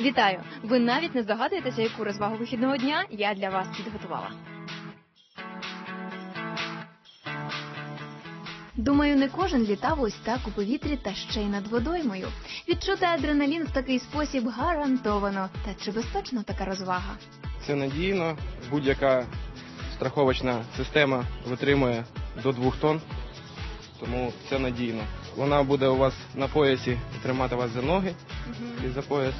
Вітаю! Ви навіть не здогадуєтеся, яку розвагу вихідного дня я для вас підготувала. Думаю, не кожен літав ось так у повітрі та ще й над водоймою. Відчути адреналін в такий спосіб гарантовано. Та чи безпечна така розвага? Це надійно. Будь-яка страховочна система витримує до 2 тонн, тому це надійно. Вона буде у вас на поясі тримати вас за ноги і за пояс.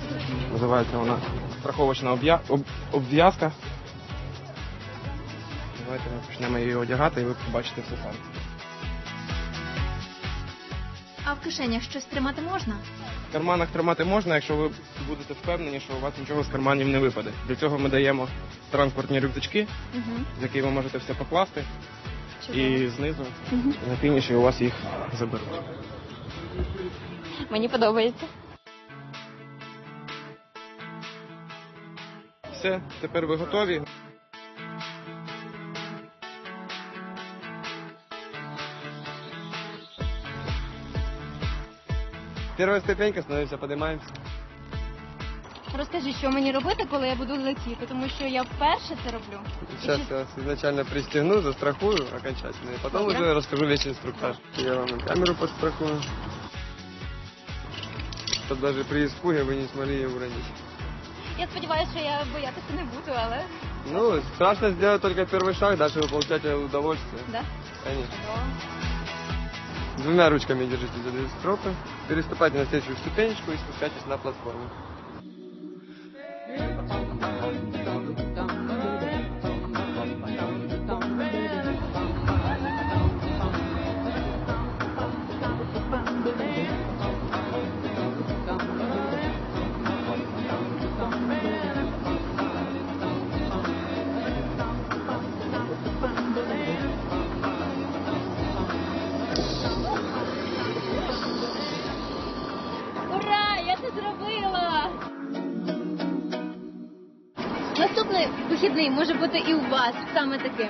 Називається вона страховочна об'я- об- обв'язка. Давайте ми почнемо її одягати і ви побачите все самі. А в кишенях щось тримати можна? В карманах тримати можна, якщо ви будете впевнені, що у вас нічого з карманів не випаде. Для цього ми даємо транспортні рюкзачки, Угу. в які ви можете все покласти. І знизу на фініші у вас їх заберуть. Мені подобається. Все, тепер ви готові. Первая ступенька, становимся, поднимаемся. Розкажи, що мені робити, коли я буду летіти, тому що я вперше це роблю. Сейчас я вас изначально пристегну, застрахую окончательно, и потом Добре. уже расскажу весь инструктаж. Я вам и камеру подстрахую, чтобы даже при испуге вы не смогли ее уронить. Я сподіваюся, що я боятися не буду, але Ну, страшно сделать только первый шаг, дальше вы получаете удовольствие. да. Конечно. Двумя ручками держите за две стропы, переступайте на следующую ступенечку и спускайтесь на платформу. Вихідний може бути і у вас саме таким.